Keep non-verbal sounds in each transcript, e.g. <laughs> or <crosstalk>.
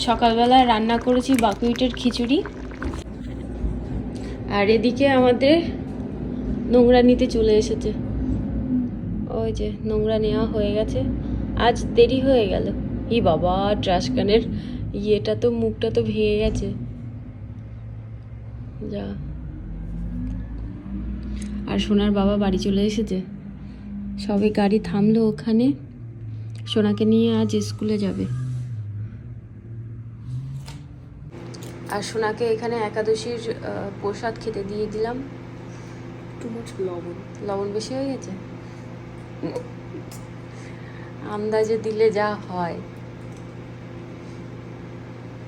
সকালবেলায় রান্না করেছি বাকুইটের খিচুড়ি। আর এদিকে আমাদের নোংরা নিতে চলে এসেছে। ওই যে নোংরা নেওয়া হয়ে গেছে। আজ দেরি হয়ে গেল। ই বাবা ট্রাশ ক্যানের ইয়েটা তো, মুখটা তো ভেঙে গেছে। যা। আর সোনার বাবা বাড়ি চলে এসেছে। সবে গাড়ি থামলো ওখানে। সোনাকে নিয়ে আজ স্কুলে যাবে। আর সোনাকে এখানে একাদশীর প্রসাদ খেতে দিয়ে দিলাম। টু মাচ লবণ। লবণ বেশি হয়ে গেছে? আন্দাজে দিলে যা হয়।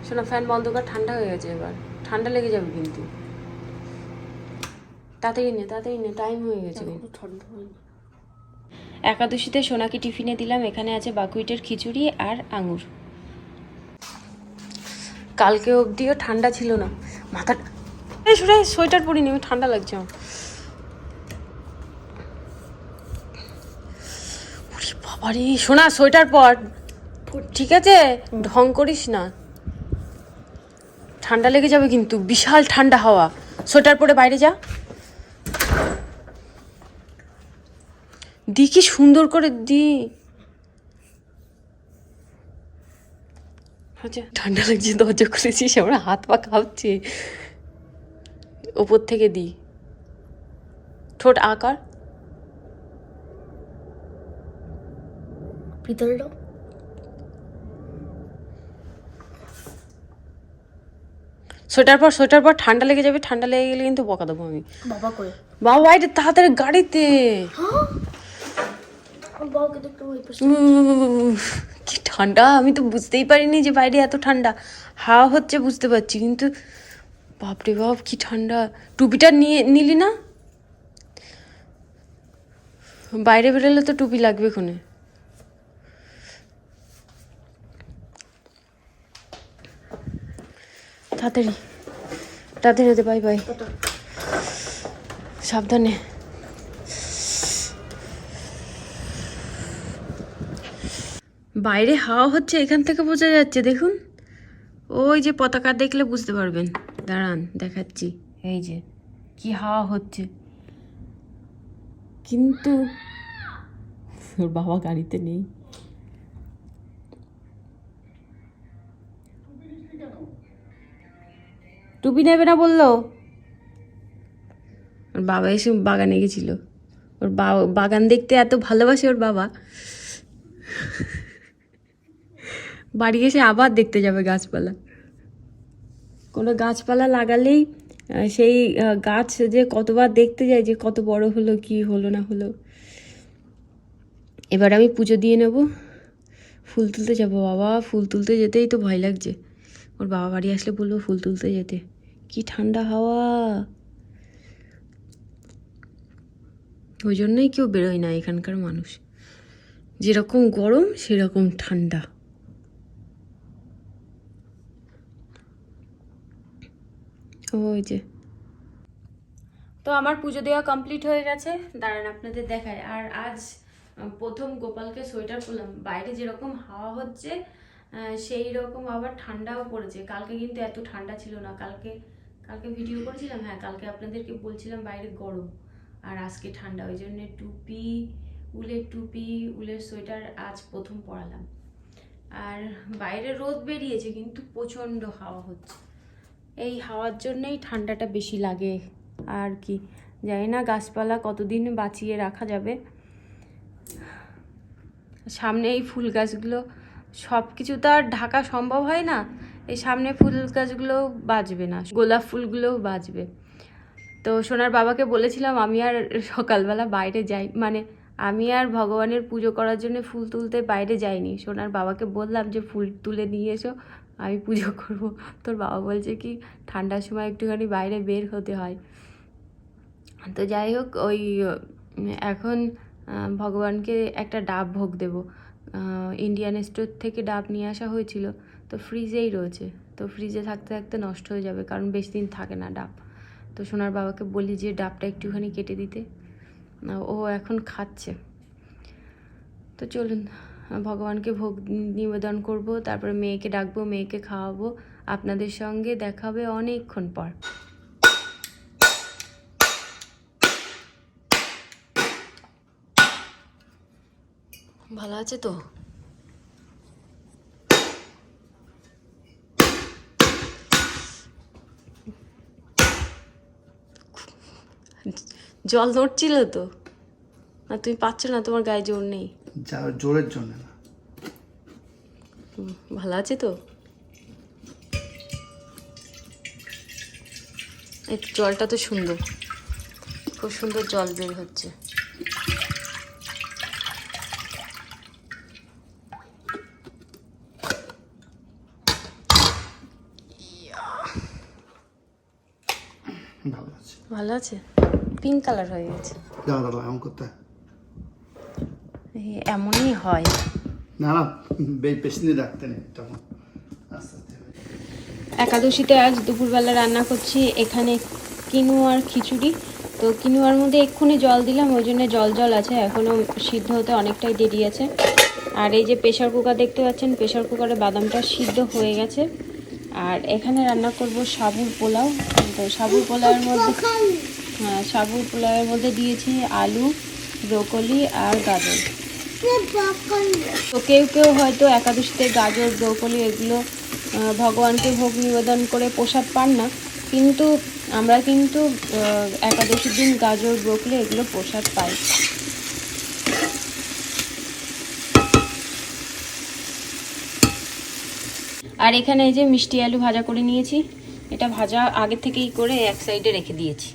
শোনা ফ্যান বন্ধ কর ঠান্ডা হয়ে গেছে এবার। ঠান্ডা লেগে যাবে কিন্তু। তাড়াতাড়ি নে তাড়াতাড়ি নে টাইম হয়ে গেছে ঠান্ডা একাদশীতে সোনাকে টিফিনে দিলাম। এখানে আছে বাকুইটের খিচুড়ি আর আঙুর। কালকে অবধিও ঠান্ডা ছিল না। মাথা শুনে সোয়েটার পরিনি, আমি ঠান্ডা লাগছে আমার। শোনা সোয়েটার পর। ঠিক আছে? ঢং করিস না। ঠান্ডা লেগে যাবে কিন্তু, বিশাল ঠান্ডা হাওয়া। সোয়েটার পরে বাইরে যা। দি কি সুন্দর করে দি। ঠান্ডা লাগছে দরজা খুলেছিস আমরা হাত পা কাঁপছে। ওপর থেকে দি ঠোঁট আকার পিতলটা সোয়েটার পর সোয়েটার পর ঠান্ডা লেগে যাবে ঠান্ডা লেগে গেলে কিন্তু বকা দেবো আমি। বাবা করে বাবা বাইরে তাড়াতাড়ি গাড়িতে আমার বাবাকে দেখতে ওই পাশে উফ, কি ঠান্ডা আমি তো বুঝতেই পারিনি যে বাইরে এত ঠান্ডা। হাওয়া হচ্ছে বুঝতে পারছি কিন্তু বাপরে বাপ কি ঠান্ডা। টুপিটা নিয়ে নিলি না? বাইরে বেরোলে তো টুপি লাগবে কোনে তাড়াতাড়ি। তাড়াতাড়ি বাই বাই। সাবধানে। বাইরে হাওয়া হচ্ছে এখান থেকে বোঝা যাচ্ছে, দেখুন। ওই যে পতাকা দেখলে বুঝতে পারবেন। দাঁড়ান, দেখাচ্ছি। এই যে, কি হাওয়া হচ্ছে। কিন্তু ওর বাবা গাড়িতে নেই। টুপি নেবে না বলল? ওর বাবা এসে বাগানে গেছিল। ওর বাগান দেখতে এত ভালোবাসে ওর বাবা। বাড়ি এসে আবার দেখতে যাবে গাছপালা। কোনো গাছপালা লাগালেই সেই গাছ যে কতবার দেখতে যায় যে কত বড় হলো, কি হলো, না হলো। এবার আমি পুজো দিয়ে নেব। ফুল তুলতে যাব। বাবা, ফুল তুলতে যেতেই তো ভয় লাগছে। ওর বাবা বাড়ি আসলে বলব ফুল তুলতে যেতে। কি ঠান্ডা হাওয়া। ওই জন্যই কেউ বেরোয় না এখানকার মানুষ। যেরকম গরম, সেরকম ঠান্ডা। ওই যে। তো আমার পুজো দেওয়া কমপ্লিট হয়ে গেছে। দাঁড়ান, আপনাদের দেখায় আর আজ প্রথম গোপালকে সোয়েটার পরলাম। বাইরে যেরকম হাওয়া হচ্ছে সেই রকম আবার ঠান্ডাও পড়েছে। কালকে কিন্তু এত ঠান্ডা ছিল না। কালকে কালকে ভিডিও করেছিলাম? হ্যাঁ কালকে আপনাদেরকে বলছিলাম বাইরে গরম। আর আজকে ঠান্ডা, ওই জন্যে টুপি, উলের টুপি, উলের সোয়েটার আজ প্রথম পরালাম। আর বাইরে রোদ বেরিয়েছে, কিন্তু প্রচণ্ড হাওয়া হচ্ছে। এই হাওয়ার জন্যই ঠান্ডাটা বেশি লাগে। আর কি? জানি না গাছপালা কতদিন বাঁচিয়ে রাখা যাবে। সামনে এই ফুল গাছগুলো সব কিছু তো আর ঢাকা সম্ভব হয় না। এই সামনে ফুল গাছগুলো বাঁচবে না। গোলাপ ফুলগুলোও বাঁচবে তো সোনার বাবাকে বলেছিলাম আমি আর সকালবেলা বাইরে যাই মানে আমি আর ভগবানের পুজো করার জন্য ফুল তুলতে বাইরে যাইনি। সোনার বাবাকে বললাম যে ফুল তুলে নিয়ে এসো। আমি পুজো করব। তোর বাবা বলছে কি, ঠান্ডার সময় একটুখানি বাইরে বের হতে হয়। তো যাই হোক, ওই, এখন ভগবানকে একটা ডাব ভোগ দেব। ইন্ডিয়ান স্টোর থেকে ডাব নিয়ে আসা হয়েছিল। তো ফ্রিজেই রয়েছে। তো ফ্রিজে থাকতে থাকতে নষ্ট হয়ে যাবে, কারণ বেশি দিন থাকে না ডাব। তো সোনার বাবাকে বলি যে, ডাবটা একটুখানি কেটে দিতে। ও এখন খাচ্ছে। তো চলুন। ভগবানকে ভোগ নিবেদন করব, তারপরে মেয়েকে ডাকবো, মেয়েকে খাওয়াবো। আপনাদের সঙ্গে দেখা হবে অনেকক্ষণ পর। ভালো আছে তো? জল নড়ছিল তো? না, তুমি পাচ্ছ না? তোমার গায়ে জোর নেই। যা জোরের জন্য না। ভালো আছে তো? এই জলটা তো সুন্দর। খুব সুন্দর জল বের হচ্ছে। ভালো আছে। পিঙ্ক কালার হয়ে গেছে। দাঁড়া দাঁড়া এমন করতে হয়। এমনই হয়। না না বেশি দিন রাখতে নেই তখন। একাদশীতে আজ দুপুরবেলা রান্না করছি এখানে কিনুয়ার খিচুড়ি। তো কিনুয়ার মধ্যে এক্ষুনি জল দিলাম ওই জন্য জল জল আছে এখনও সিদ্ধ হতে অনেকটাই দেরি আছে। আর এই যে প্রেশার কুকার দেখতে পাচ্ছেন প্রেশার কুকারে বাদামটা সিদ্ধ হয়ে গেছে। আর এখানে রান্না করব সাবুর পোলাও। তো সাবুর পোলাওয়ের মধ্যে হ্যাঁ সাবুর পোলাওয়ের মধ্যে দিয়েছি আলু ব্রোকলি আর গাজর। তো কেউ কেউ হয়তো একাদশীতে গাজর, ব্রোকলি এগুলো ভগবানকে ভোগ নিবেদন করে প্রসাদ পান না। কিন্তু আমরা কিন্তু একাদশীর দিন গাজর, ব্রোকলি এগুলো প্রসাদ পাই। আর এখানে এই যে মিষ্টি আলু ভাজা করে নিয়েছি, এটা ভাজা আগে থেকেই করে এক সাইডে রেখে দিয়েছি।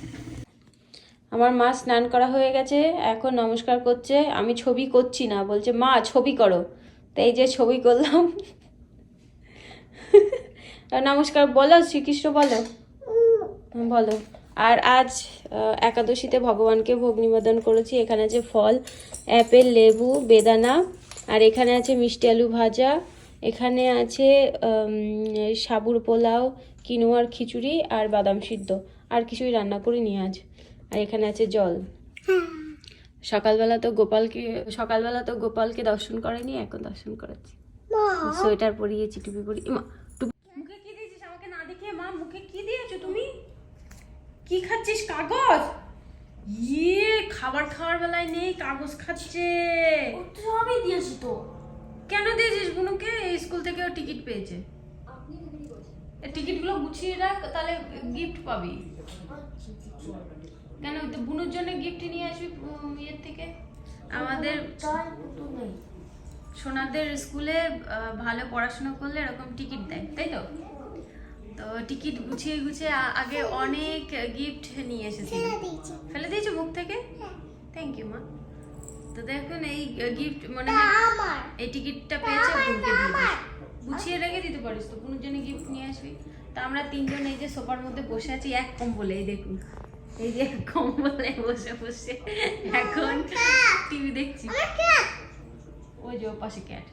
আমার মা স্নান করা হয়ে গেছে, এখন নমস্কার করছে, আমি ছবি করছি না, বলছে, মা, ছবি করো। তো এই যে ছবি করলাম। <laughs> নমস্কার, বলো, শ্রীকৃষ্ণ বলো। বলো। আর আজ একাদশীতে ভগবানকে ভোগ নিবেদন করেছি, এখানে আছে ফল, অ্যাপেল, লেবু, বেদানা, আর এখানে আছে মিষ্টি আলু ভাজা, এখানে আছে সাবুর পোলাও, কিনোয়ার খিচুড়ি, আর বাদাম সিদ্ধ। আর কিছুই রান্না করিনি আজ। আর এখানে আছে জল। সকালবেলা তো গোপালকে সকালবেলা তো গোপালকে দর্শন করেনি এখন দর্শন করাচ্ছি। সোয়েটার পরিয়েছি টুপি পরি মা টুপি মুখে কি দিয়েছিস? আমাকে না দেখে মা মুখে কি দিয়েছ তুমি? কি খাচ্ছিস? কাগজ? ইয়ে খাবার খাওয়ার বেলায় নেই কাগজ খাচ্ছে। সবই দিয়েছি তো। কেন দিয়েছিস বুনুকে? স্কুল থেকে ও টিকিট পেয়েছে। এই টিকিটগুলো গুছিয়ে রাখ তাহলে গিফট পাবি। কেন ওই তো বুনুর জন্য গিফট নিয়ে আসবি ইয়ের থেকে? আমাদের চাই তো নেই। সোনাদের স্কুলে ভালো পড়াশোনা করলে এরকম টিকিট দেয় তাই তো? তো টিকিট গুছিয়ে গুছিয়ে আগে অনেক গিফট নিয়ে এসেছি। ফেলে দিয়েছ। মুখ থেকে? থ্যাংক ইউ মা। তো দেখুন এই গিফট মানে এই টিকিটটা পেয়েছে বোনকে দিয়ে। গুছিয়ে রেখে দিতে পারিস তো বোনের জন্য গিফট নিয়ে আসবি। তা আমরা তিনজন এই যে সোফার মধ্যে বসে আছি এক কম্বলে এই দেখুন। এই যে কম্বলে বসে বসে এখন টিভি দেখছি। ওই যে পাশে ক্যাট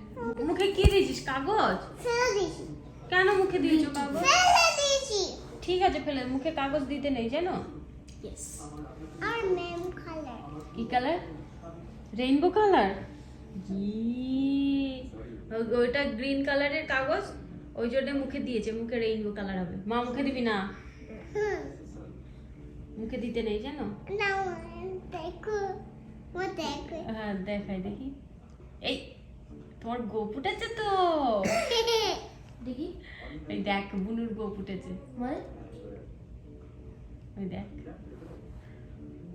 মুখে কি দিয়েছিস? কাগজ? কেন মুখে দিয়েছ কাগজ? ঠিক আছে ফেলে মুখে কাগজ দিতে নেই জানো? ইয়েস কি কালার রেইনবো কালার ওইটা গ্রিন কালারের কাগজ? ওই জন্য মুখে দিয়েছে। মুখে রেইনবো কালার হবে। মা মুখে দিবি না? মুখে দিতে নেই জানো? হ্যাঁ দেখাই দেখি। এই তো? দেখি। এই দেখ বুনুর মানে? ওই দেখ।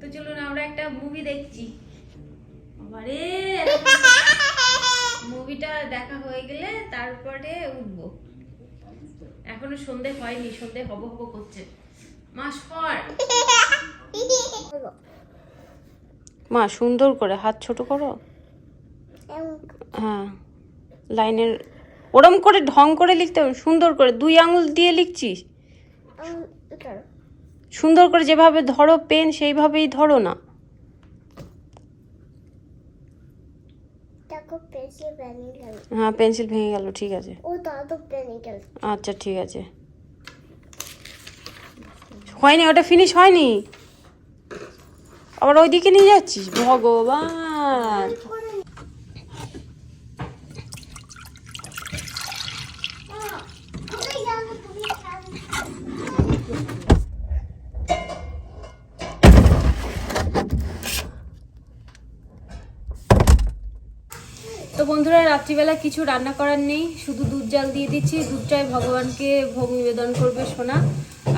তো চলুন আমরা একটা মুভি দেখছি। আরে মুভিটা দেখা হয়ে গেলে তারপরে উঠবো। এখনও সন্ধে হয়নি সন্ধে হব হব করছে। মা সুন্দর করে হাত ছোট করো। হ্যাঁ লাইনের ওরম করে ঢং করে লিখতে হবে সুন্দর করে। দুই আঙুল দিয়ে লিখছিস? সুন্দর করে যেভাবে ধরো পেন সেইভাবেই ধরো না। দেখো ভেঙে গেল। হ্যাঁ পেন্সিল ভেঙে গেল ঠিক আছে। আচ্ছা ঠিক আছে। হয়নি, ওটা ফিনিশ হয়নি। আবার ওইদিকে নিয়ে যাচ্ছিস? ভগবান। তো বন্ধুরা, রাত্রিবেলা কিছু রান্না করার নেই, শুধু দুধ জাল দিয়ে দিচ্ছি। দুধটাই ভগবানকে ভোগ নিবেদন করবে সোনা।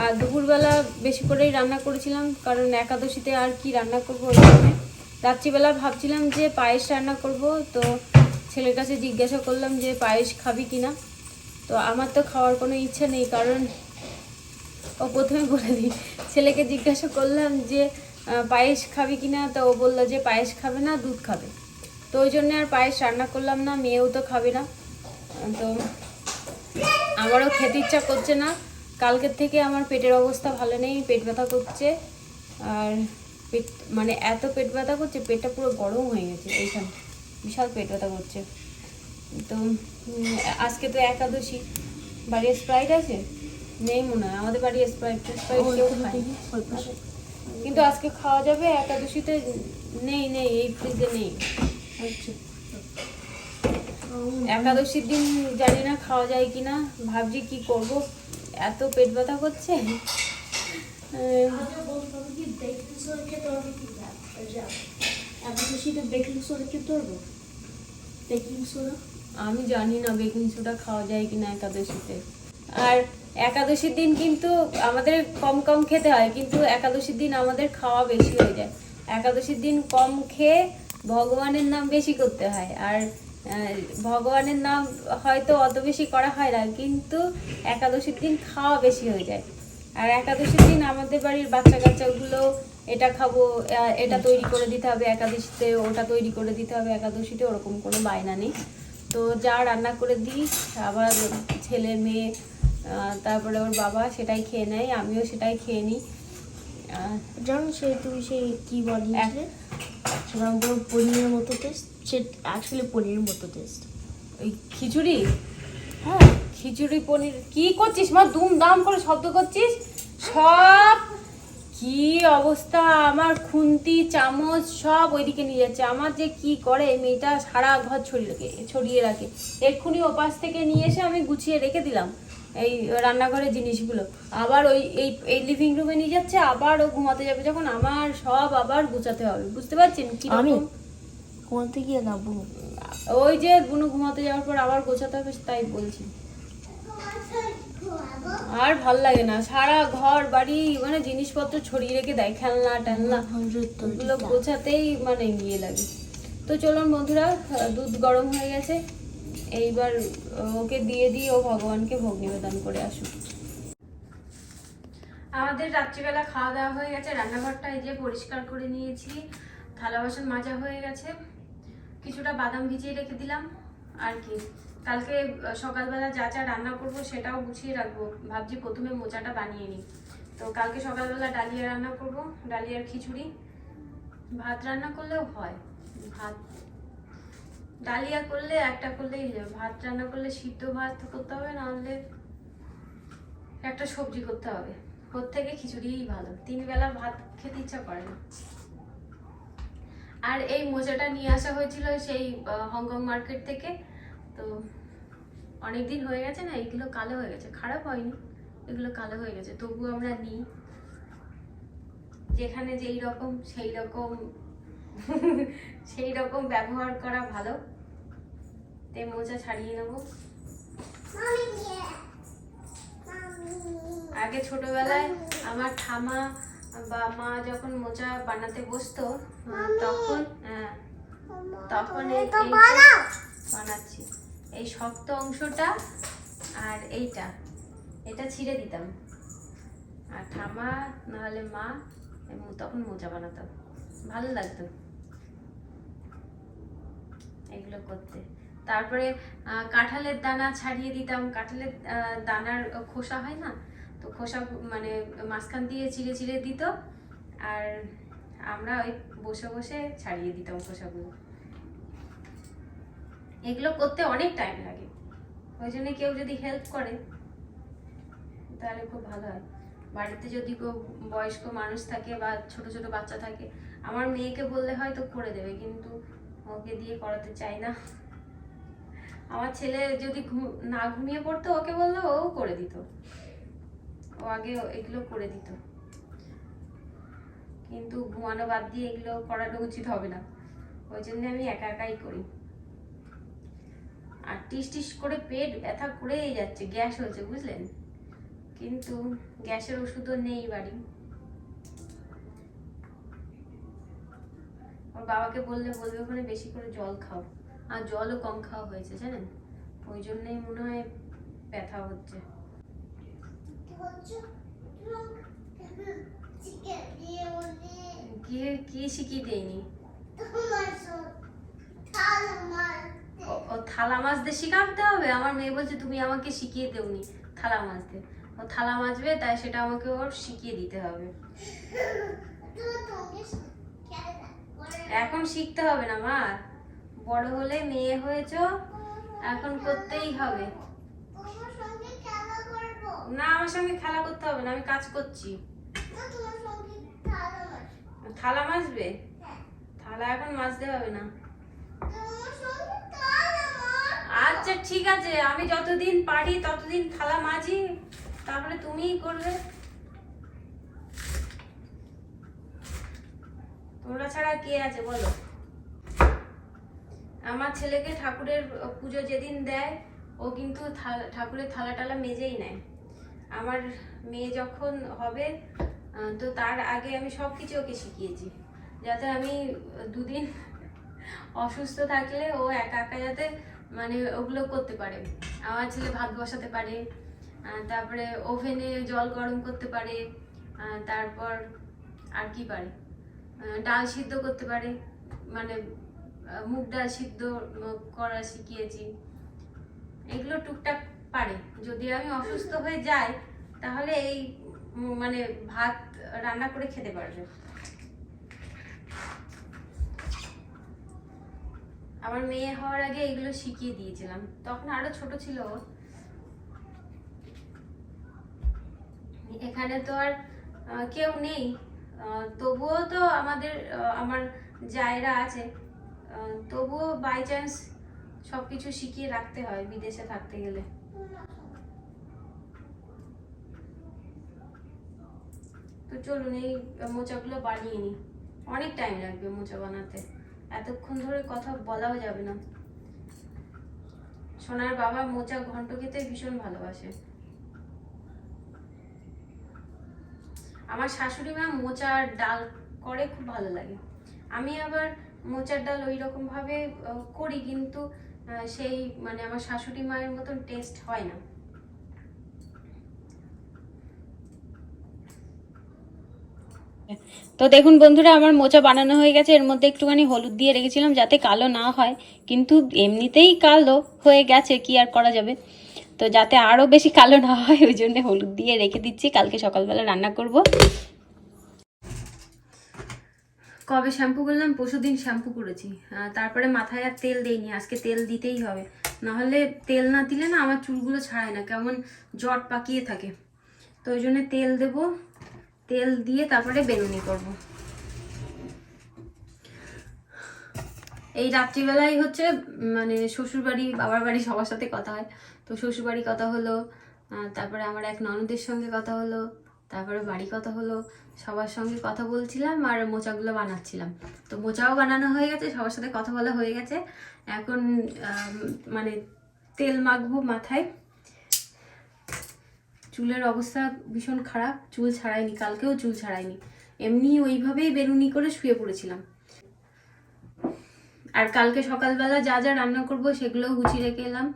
আর দুপুরবেলা বেশি করেই রান্না করেছিলাম, কারণ একাদশীতে আর কি রান্না করব জন্যে রাত্রিবেলা ভাবছিলাম যে পায়েস রান্না করব, তো ছেলের কাছে জিজ্ঞাসা করলাম যে পায়েস খাবি কিনা। তো আমার তো খাওয়ার কোনো ইচ্ছা নেই, কারণ ও প্রথমে বলে দিই, ছেলেকে জিজ্ঞাসা করলাম যে পায়েস খাবি কিনা? তো ও বলল যে পায়েস খাবে না, দুধ খাবে। তো ওই জন্য আর পায়েস রান্না করলাম না, মেয়েও তো খাবে না। তো আমারও খেতে ইচ্ছা করছে না। কালকের থেকে আমার পেটের অবস্থা ভালো নেই পেট ব্যথা করছে। আর পেট মানে এত পেট ব্যথা করছে পেটটা পুরো গরম হয়ে গেছে এইখানে। বিশাল পেট ব্যথা করছে। তো আজকে তো একাদশী। বাড়ি স্প্রাইট আছে? নেই মনে হয়। আমাদের বাড়ি স্প্রাইট স্প্রাইট কেউ খায় কিন্তু আজকে খাওয়া যাবে একাদশীতে? নেই নেই এই ফ্রিজে নেই। একাদশীর দিন জানি না খাওয়া যায় কিনা। ভাবছি কি করব? এত পেট ব্যথা করছে? আমি জানি না বেকিং সোডা খাওয়া যায় কিনা একাদশীতে। আর একাদশীর দিন কিন্তু আমাদের কম কম খেতে হয়, কিন্তু একাদশীর দিন আমাদের খাওয়া বেশি হয়ে যায়। একাদশীর দিন কম খেয়ে ভগবানের নাম বেশি করতে হয়। আর ভগবানের নাম হয়তো অত বেশি করা হয় না কিন্তু একাদশীর দিন খাওয়া বেশি হয়ে যায়। আর একাদশীর দিন আমাদের বাড়ির বাচ্চা কাচ্চাগুলো এটা খাব এটা তৈরি করে দিতে হবে একাদশীতে ওটা তৈরি করে দিতে হবে একাদশীতে ওরকম কোনো বায়না নেই। তো যা রান্না করে দিই আবার ছেলে মেয়ে তারপরে ওর বাবা সেটাই খেয়ে নেয় আমিও সেটাই খেয়ে নিই। জানো সেই তুমি সেই কি বানিয়েছিলে সেটা পুরো পনিরের মতো টেস্ট সে অ্যাকচুয়ালি পনিরের মতো টেস্ট ওই খিচুড়ি? হ্যাঁ। খিচুড়ি পনির কি করছিস মা? দুম দাম করে শব্দ করছিস? সব কি অবস্থা? আমার খুন্তি চামচ সব ওইদিকে নিয়ে যাচ্ছে। আমার যে কি করে? মেয়েটা সারা ঘর ছড়িয়ে রাখে ছড়িয়ে রাখে। এক্ষুনি ওপাশ থেকে নিয়ে এসে আমি গুছিয়ে রেখে দিলাম এই রান্নাঘরের জিনিসগুলো। আবার ওই এই এই লিভিং রুমে নিয়ে যাচ্ছে আবার ও ঘুমাতে যাবে যখন। আমার সব আবার গুছাতে হবে। বুঝতে পারছেন কি আমি? কোনতে গিয়ে না বুনু ওই যে বুনু ঘুমাতে যাওয়ার পর আবার গোছাতে হবে তাই বলছি। আর ভালো লাগে না সারা ঘর বাড়ি মানে জিনিসপত্র ছড়িয়ে রেখে দেয় খেলনা টেলনা ওগুলো গোছাতেই মানে ইয়ে লাগে। তো চলুন বন্ধুরা দুধ গরম হয়ে গেছে এইবার ওকে দিয়ে দিই ও ভগবানকে ভোগ নিবেদন করে আসুক। আমাদের রাত্রিবেলা খাওয়া দাওয়া হয়ে গেছে রান্নাঘরটা এই যে পরিষ্কার করে নিয়েছি থালা বাসন মাজা হয়ে গেছে। কিছুটা বাদাম ভিজিয়ে রেখে দিলাম, আর কি। কালকে সকালবেলা যা যা রান্না করব সেটাও গুছিয়ে রাখব। ভাবছি প্রথমে মোচাটা বানিয়ে নিই। তো কালকে সকালবেলা ডালিয়া রান্না করব, ডালিয়ার খিচুড়ি। ভাত রান্না করলেও হয়, ভাত। ডালিয়া করলে একটা করলেই হয়ে যাবে। ভাত রান্না করলে সিদ্ধ ভাত করতে হবে, নাহলে একটা সবজি করতে হবে। থেকে খিচুড়িই ভালো। তিন বেলা ভাত খেতে ইচ্ছা করে না। আর এই মোজাটা নিয়ে আসা হয়েছিল সেই হংকং মার্কেট থেকে। তো অনেক দিন হয়ে গেছে না এগুলো কালো হয়ে গেছে। খারাপ হয়নি এগুলো কালো হয়ে গেছে। তবু আমরা নিই। যেখানে যেই রকম সেই রকম সেই রকম ব্যবহার করা ভালো। তে মোজা ছাড়িয়ে নেব। আগে ছোটবেলায় আমার ঠামা বা মা যখন মোজা বানাতে বসতো তখন হ্যাঁ, তখন বানাচ্ছি। এই শক্ত অংশটা আর এইটা এটা ছিঁড়ে দিতাম। আর ঠামা নাহলে মা এবং তখন মোজা বানাতাম ভালো লাগতো এগুলো করতে। তারপরে আহ, কাঁঠালের দানা ছাড়িয়ে দিতাম। কাঁঠালের দানার খোসা হয় না? তো খোসা মানে মাঝখান দিয়ে চিড়ে চিড়ে দিত আর আমরা ওই বসে বসে ছাড়িয়ে দিতাম খোসাগুলো। এগুলো করতে অনেক টাইম লাগে। ওই জন্য কেউ যদি হেল্প করে, তাহলে খুব ভালো হয়। বাড়িতে যদি কেউ বয়স্ক মানুষ থাকে বা ছোট ছোট বাচ্চা থাকে, আমার মেয়েকে বললে হয়তো করে দেবে, কিন্তু ওকে দিয়ে করাতে চাই না। আমার ছেলে যদি না ঘুমিয়ে পড়তো, ওকে বলল ও করে দিত। ও আগে এগুলো করে দিত। কিন্তু ঘুমানো বাদ দিয়ে এগুলো করাটা উচিত হবে না। ওই জন্য আমি একা একাই করি। আর টিস টিস করে পেট ব্যথা করেই যাচ্ছে, গ্যাস হয়েছে, বুঝলেন? কিন্তু গ্যাসের ওষুধও নেই বাড়ি। ওর বাবাকে বললে বলবে ওখানে বেশি করে জল খাও। আর জলও কম খাওয়া হয়েছে, জানেন? ওই জন্যই মনে হয় ব্যথা হচ্ছে কি বলছো চিকেন দিয়ে বলি গিয়ে কি শিখিয়ে দেয়নি? ও- থালা মাজতে শিখাতে হবে? আমার মেয়ে বলছে, তুমি আমাকে শিখিয়ে দেওনি থালা মাজতে। ও থালা মাজবে, তাই সেটা আমাকে ওর শিখিয়ে দিতে হবে। এখন শিখতে হবে না, মা? বড় হলে মেয়ে হয়েছ, এখন করতেই হবে তোমার সঙ্গে খেলা করব না আমার সঙ্গে খেলা করতে হবে না আমি কাজ করছি। থাল মাজবে হ্যাঁ। থালা এখন মাজতে হবে না। আচ্ছা ঠিক আছে আমি যতদিন পারি ততদিন থালা মাজি তারপরে তুমিই করবে। তোমরা ছাড়া কে আছে বলো? আমার ছেলেকে ঠাকুরের পুজো যেদিন দেয় ও কিন্তু ঠাকুরের থালা টালা মেজেই নেয়। আমার মেয়ে যখন হবে তো তার আগে আমি সব কিছু ওকে শিখিয়েছি। যাতে আমি দুদিন অসুস্থ থাকলে ও একা একা যাতে মানে ওগুলো করতে পারে। আমার ছেলে ভাত বসাতে পারে তারপরে ওভেনে জল গরম করতে পারে তারপর আর কি পারে? ডাল সিদ্ধ করতে পারে মানে মুগ ডাল সিদ্ধ করা শিখিয়েছি। এগুলো টুকটাক পারে। যদি আমি অসুস্থ হয়ে যাই, তাহলে এই মানে ভাত রান্না করে খেতে পারবে। আমার মেয়ে হওয়ার আগে এগুলো শিখিয়ে দিয়েছিলাম। তখন আরও ছোট ছিল এখানে তো আর কেউ নেই। তবুও তো আমাদের আমার জায়রা আছে। তবুও বাই চান্স সব কিছু শিখিয়ে রাখতে হয় বিদেশে থাকতে গেলে। তো চলুন এই মোচাগুলো বানিয়ে নিই। অনেক টাইম লাগবে মোচা বানাতে। এতক্ষণ ধরে কথা বলাও যাবে না। সোনার বাবা মোচা ঘন্ট খেতে ভীষণ ভালোবাসে। আমার শাশুড়ি মা মোচার ডাল করে খুব ভালো লাগে। আমি আবার মোচার ডাল ওই রকম ভাবে করি কিন্তু সেই মানে আমার শাশুড়ি মায়ের মতন টেস্ট হয় না। তো দেখুন বন্ধুরা, আমার মোচা বানানো হয়ে গেছে। এর মধ্যে একটুখানি হলুদ দিয়ে রেখেছিলাম যাতে কালো না হয়। কিন্তু এমনিতেই কালো হয়ে গেছে, কি আর করা যাবে? তো যাতে আরও বেশি কালো না হয়, ওই জন্য হলুদ দিয়ে রেখে দিচ্ছি। কালকে সকালবেলা রান্না করব। কবে শ্যাম্পু করলাম? পরশু দিন শ্যাম্পু করেছি। তারপরে মাথায় আর তেল দেইনি। আজকে তেল দিতেই হবে। নাহলে তেল না দিলে না আমার চুলগুলো ছাড়ায় না। কেমন জট পাকিয়ে থাকে। তো ওই জন্য তেল দেব। তেল দিয়ে তারপরে বেনুনি করব। এই রাত্রিবেলায় হচ্ছে মানে শ্বশুরবাড়ি বাবার বাড়ি সবার সাথে কথা হয়। তো শ্বশুরবাড়ি কথা হলো তারপরে আমার এক ননদের সঙ্গে কথা হলো, তারপরে বাড়ি কথা হলো, সবার সঙ্গে কথা বলছিলাম আর মোচাগুলো বানাচ্ছিলাম। তো মোচাও বানানো হয়ে গেছে, সবার সাথে কথা বলা হয়ে গেছে। এখন মানে তেল মাখবো মাথায়। চুলের অবস্থা ভীষণ খারাপ, চুল ছাড়াইনি কালকেও চুল ছাড়াইনি এমনি ওইভাবেই বেরুনি করে শুয়ে পড়েছিলাম। আর কালকে সকালবেলা যা যা রান্না করব সেগুলো গুছিয়ে রেখে এলাম।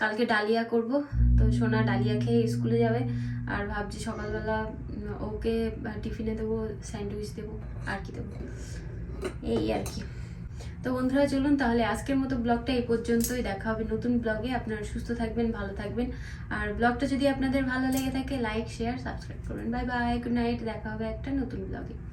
কালকে ডালিয়া করব, তো সোনা ডালিয়া খেয়ে স্কুলে যাবে। আর ভাবছি সকালবেলা ওকে টিফিনে দেবো, স্যান্ডউইচ দেবো, আর কি দেবো। এই আর কি। তো বন্ধুরা, চলুন তাহলে আজকের মতো ব্লগটা এই পর্যন্তই। দেখা হবে নতুন ব্লগে। আপনারা সুস্থ থাকবেন, ভালো থাকবেন। আর ব্লগটা যদি আপনাদের ভালো লেগে থাকে লাইক শেয়ার সাবস্ক্রাইব করবেন বাই বাই গুড নাইট দেখা হবে একটা নতুন ব্লগে।